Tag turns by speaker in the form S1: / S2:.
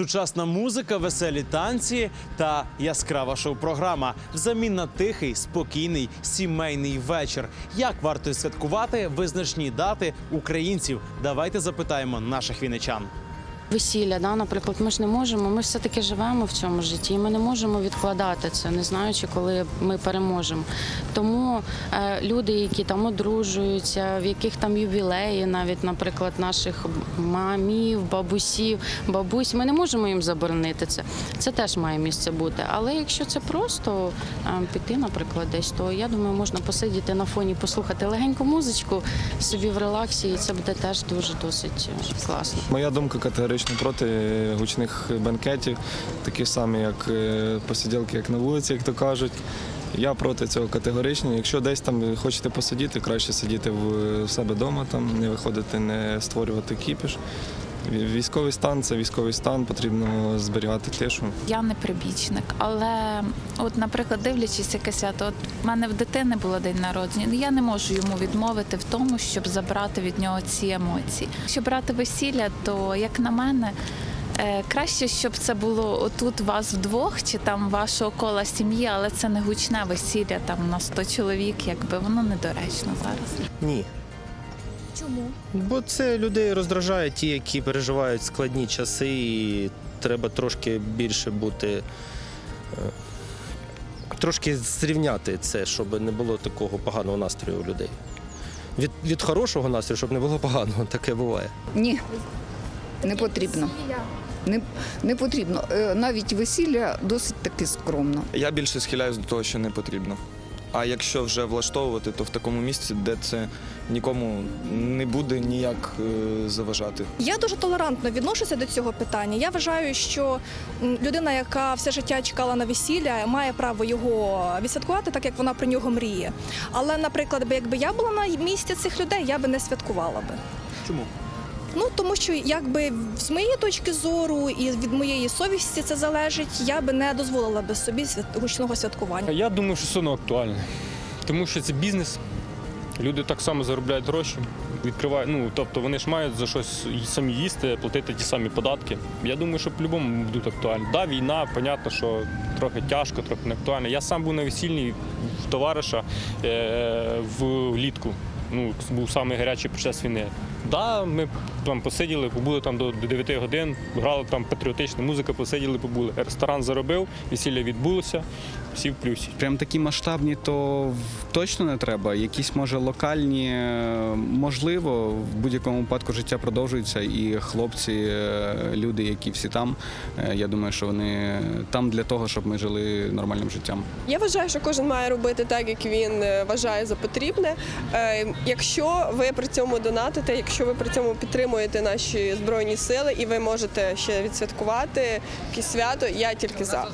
S1: Сучасна музика, веселі танці та яскрава шоу-програма взамін на тихий, спокійний сімейний вечір. Як варто святкувати визначні дати українців? Давайте запитаємо наших віничан.
S2: Весілля, да, наприклад, ми ж не можемо. Ми все-таки живемо в цьому житті, і ми не можемо відкладати це, не знаючи, коли ми переможемо. Тому е, люди, які там одружуються, в яких там ювілеї, навіть, наприклад, наших мамів, бабусів, бабусь, ми не можемо їм заборонити це. Це теж має місце бути. Але якщо це просто е, піти, наприклад, десь, то я думаю, можна посидіти на фоні, послухати легеньку музичку собі в релаксі, і це буде теж дуже досить е, класно.
S3: Моя думка категорично проти гучних бенкетів, такі самі, як е, посиділки, як на вулиці, як то кажуть. Я проти цього категорично. Якщо десь там хочете посидіти, краще сидіти в в себе вдома, там не виходити, не створювати кіпіш. Ві- Військовий стан це військовий стан, потрібно зберігати тишу.
S4: Я не прибічник, але от, наприклад, дивлячись яке свято, от в мене в дитини було день народження. Я не можу йому відмовити в тому, щоб забрати від нього ці емоції. Якщо брати весілля, то як на мене. е, Краще, щоб це було отут вас вдвох, чи там вашого кола сім'ї, але це не гучне весілля там на 100 чоловік, якби воно недоречно зараз.
S5: Ні.
S6: Чому?
S5: Бо це людей роздражає, ті, які переживають складні часи, і треба трошки більше бути. е, Трошки зрівняти це, щоб не було такого поганого настрою у людей. Від, від хорошого настрою, щоб не було поганого, таке буває.
S7: Ні, не потрібно. Не, не потрібно. Е, Навіть весілля досить таки скромно.
S8: Я більше схиляюсь до того, що не потрібно. А якщо вже влаштовувати, то в такому місці, де це нікому не буде ніяк е, заважати.
S6: Я дуже толерантно відношуся до цього питання. Я вважаю, що людина, яка все життя чекала на весілля, має право його відсвяткувати, так як вона про нього мріє. Але, наприклад, би якби я була на місці цих людей, я би не святкувала би.
S1: Чому?
S6: Ну тому що якби з моєї точки зору і від моєї совісті це залежить, я би не дозволила би собі гучного святкування.
S9: Я думаю, що все одно актуальне. Тому що це бізнес. Люди так само заробляють гроші, відкривають. Ну тобто вони ж мають за щось самі їсти, платити ті самі податки. Я думаю, що по-любому будуть актуальні. Да, війна, понятно, що трохи тяжко, трохи не актуально. Я сам був на весільній товариша е, влітку. Ну, був самий гарячий під час війни. Да, ми там посиділи, побули там до до 9 годин, грали там патріотична музика, посиділи, побули. Ресторан заробив, весілля відбулося, всі в плюсі.
S10: Прям такі масштабні, то точно не треба. Якісь може локальні, е, можливо, в будь-якому випадку життя продовжується, і хлопці, е, люди, які всі там, е, я думаю, що вони там для того, щоб ми жили нормальним життям.
S11: Я вважаю, що кожен має робити так, як він вважає за потрібне. Якщо ви при цьому донатите, якщо ви при цьому підтримуєте наші збройні сили і ви можете ще відсвяткувати якесь свято, я тільки за.